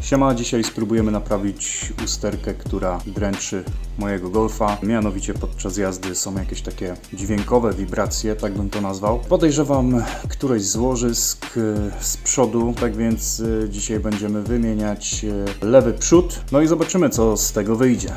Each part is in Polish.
Siema, dzisiaj spróbujemy naprawić usterkę, która dręczy mojego golfa. Mianowicie podczas jazdy są jakieś takie dźwiękowe wibracje, tak bym to nazwał. Podejrzewam któreś z łożysk e, z przodu, tak więc e, dzisiaj będziemy wymieniać e, lewy przód. No i zobaczymy co z tego wyjdzie.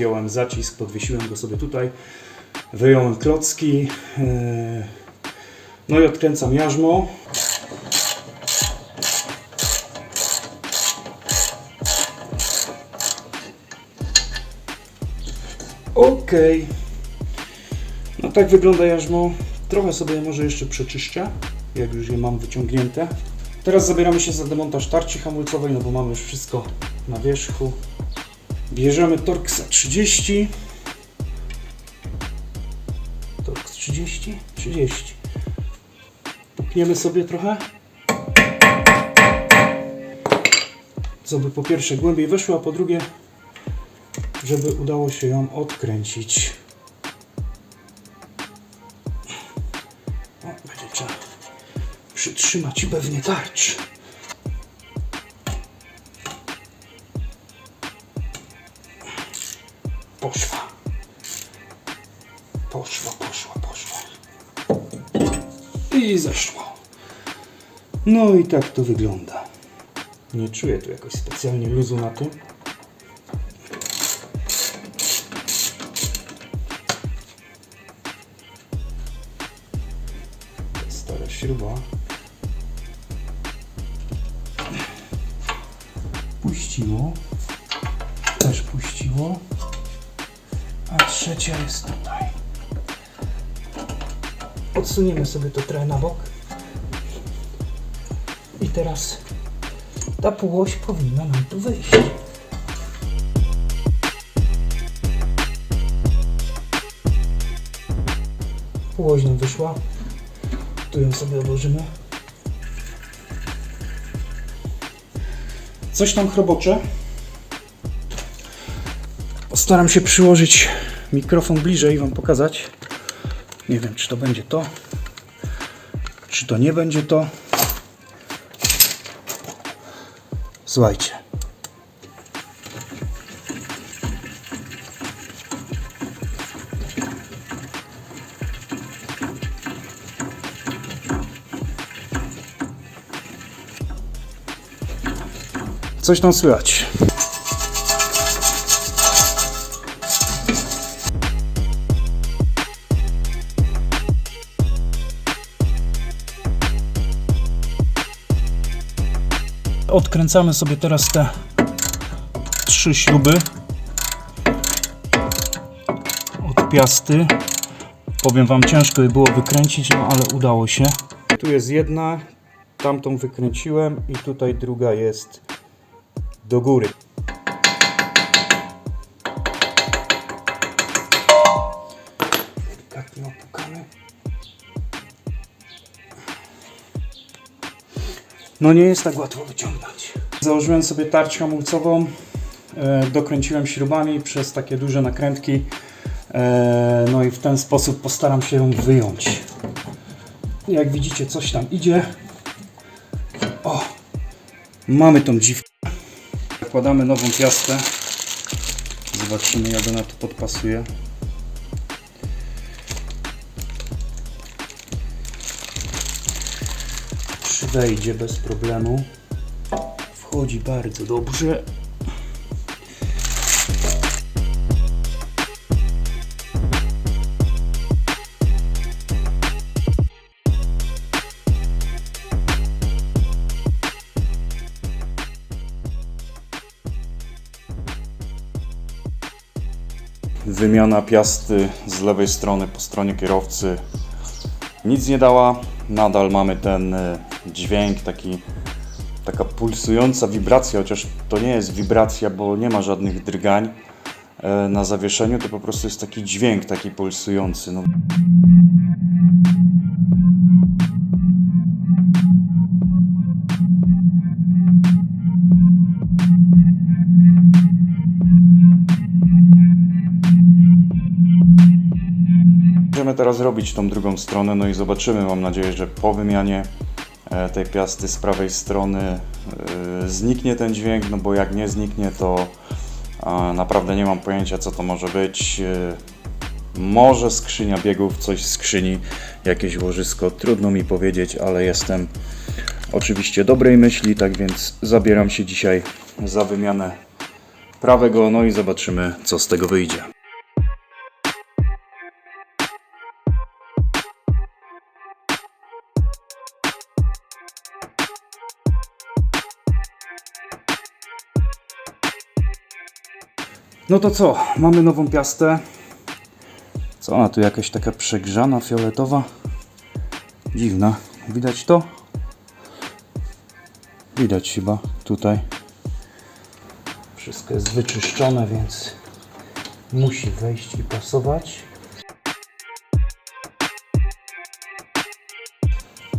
Zdjąłem zacisk, podwiesiłem go sobie tutaj, wyjąłem klocki, yy, no i odkręcam jarzmo. Ok. No tak wygląda jarzmo. Trochę sobie może jeszcze przeczyszczę, jak już je mam wyciągnięte. Teraz zabieramy się za demontaż tarczy hamulcowej, no bo mamy już wszystko na wierzchu. Bierzemy Torxa 30. Torx 30? 30. Pukniemy sobie trochę. Co by po pierwsze głębiej weszło, a po drugie, żeby udało się ją odkręcić. O, będzie trzeba przytrzymać pewnie tarcz. I zeszło. No i tak to wygląda. Nie czuję tu jakoś specjalnie luzu na tym. Stara śruba. Puściło. Też puściło. A trzecia jest tutaj. Odsuniemy sobie to trochę na bok. I teraz ta półoś powinna nam tu wyjść. Półoś nam wyszła. Tu ją sobie odłożymy. Coś tam chrobocze. Postaram się przyłożyć mikrofon bliżej i Wam pokazać. Nie wiem, czy to będzie to, czy to nie będzie to. Słuchajcie. Coś tam słychać. Odkręcamy sobie teraz te trzy śruby od piasty. Powiem Wam, ciężko je było wykręcić, no ale udało się. Tu jest jedna, tamtą wykręciłem i tutaj druga jest do góry. No nie jest tak łatwo wyciągnąć. Założyłem sobie tarczę hamulcową, e, dokręciłem śrubami przez takie duże nakrętki. E, no i w ten sposób postaram się ją wyjąć. Jak widzicie, coś tam idzie. O, mamy tą dziwkę. Zakładamy nową piastę. Zobaczymy, jak ona tu podpasuje. Wejdzie bez problemu. Wchodzi bardzo dobrze. Wymiana piasty z lewej strony po stronie kierowcy nic nie dała. Nadal mamy ten y, dźwięk, taki, taka pulsująca wibracja, chociaż to nie jest wibracja, bo nie ma żadnych drgań e, na zawieszeniu, to po prostu jest taki dźwięk, taki pulsujący. No. będziemy teraz robić tą drugą stronę, no i zobaczymy, mam nadzieję, że po wymianie tej piasty z prawej strony e, zniknie ten dźwięk, no bo jak nie zniknie, to naprawdę nie mam pojęcia, co to może być. E, Może skrzynia biegów, coś z skrzyni, jakieś łożysko, trudno mi powiedzieć, ale jestem oczywiście dobrej myśli, tak więc zabieram się dzisiaj za wymianę prawego, no i zobaczymy, co z tego wyjdzie. No to co? Mamy nową piastę. Co ona tu jakaś taka przegrzana, fioletowa? Dziwna. Widać to? Widać chyba tutaj. Wszystko jest wyczyszczone, więc musi wejść i pasować.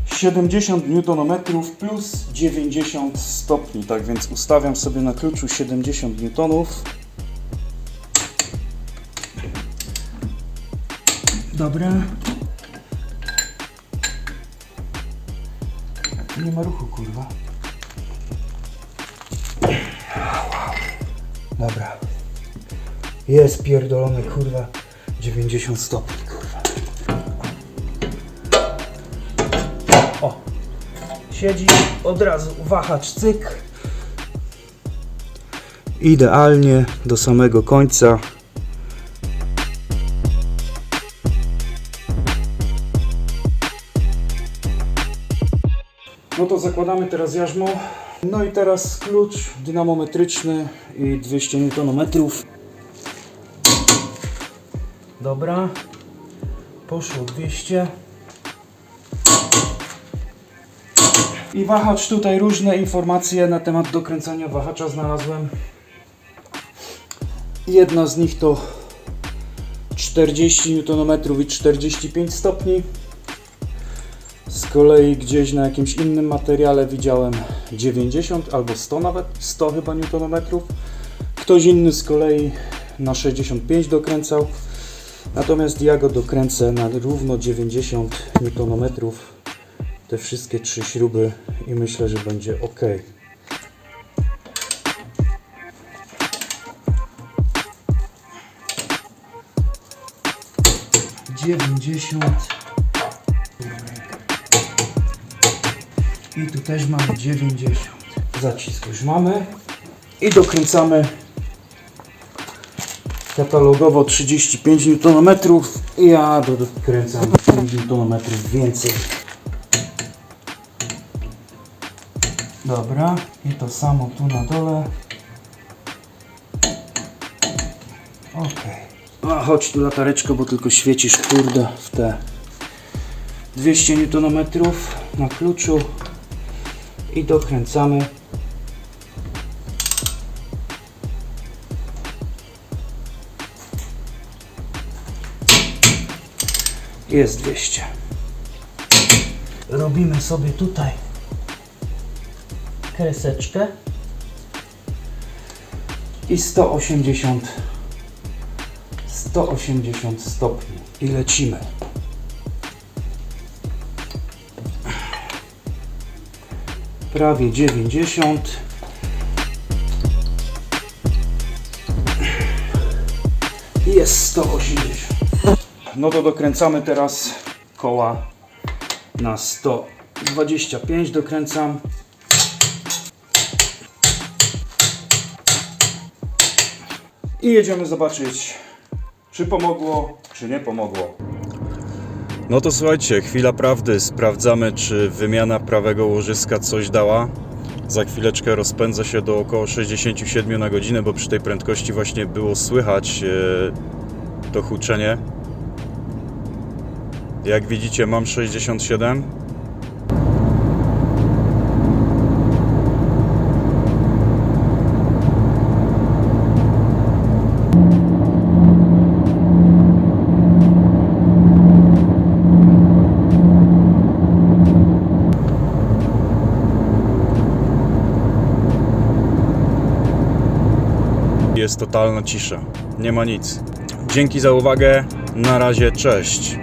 70 Nm plus 90 stopni, tak więc ustawiam sobie na kluczu 70 N. Dobra. Nie ma ruchu, kurwa. Dobra. Jest pierdolony, kurwa. 90 stopni, kurwa. O. Siedzi od razu wahacz, cyk. Idealnie do samego końca. Zakładamy teraz jarzmo. No i teraz klucz dynamometryczny i 200 Nm. Dobra. Poszło 200. I wahacz tutaj różne informacje na temat dokręcania wahacza znalazłem. Jedna z nich to 40 Nm i 45 stopni. Z kolei gdzieś na jakimś innym materiale widziałem 90 albo 100 nawet, 100 chyba newtonometrów. Ktoś inny z kolei na 65 dokręcał. Natomiast ja go dokręcę na równo 90 newtonometrów. Te wszystkie trzy śruby i myślę, że będzie ok. Dziewięćdziesiąt I tu też mamy 90. Zacisk już mamy. I dokręcamy katalogowo 35 Nm. Ja dokręcam 5 Nm więcej. Dobra, i to samo tu na dole. Ok. A chodź tu latareczko, bo tylko świecisz kurde w te 200 Nm na kluczu i dokręcamy. Jest 200. Robimy sobie tutaj kreseczkę i 180 180 stopni i lecimy. Prawie 90. I Jest 180. No to dokręcamy teraz koła na 125 dokręcam. I jedziemy zobaczyć, czy pomogło, czy nie pomogło. No to słuchajcie, chwila prawdy. Sprawdzamy, czy wymiana prawego łożyska coś dała. Za chwileczkę rozpędzę się do około 67 na godzinę, bo przy tej prędkości właśnie było słychać e, to huczenie. Jak widzicie, mam 67. Jest totalna cisza. Nie ma nic. Dzięki za uwagę. Na razie, cześć.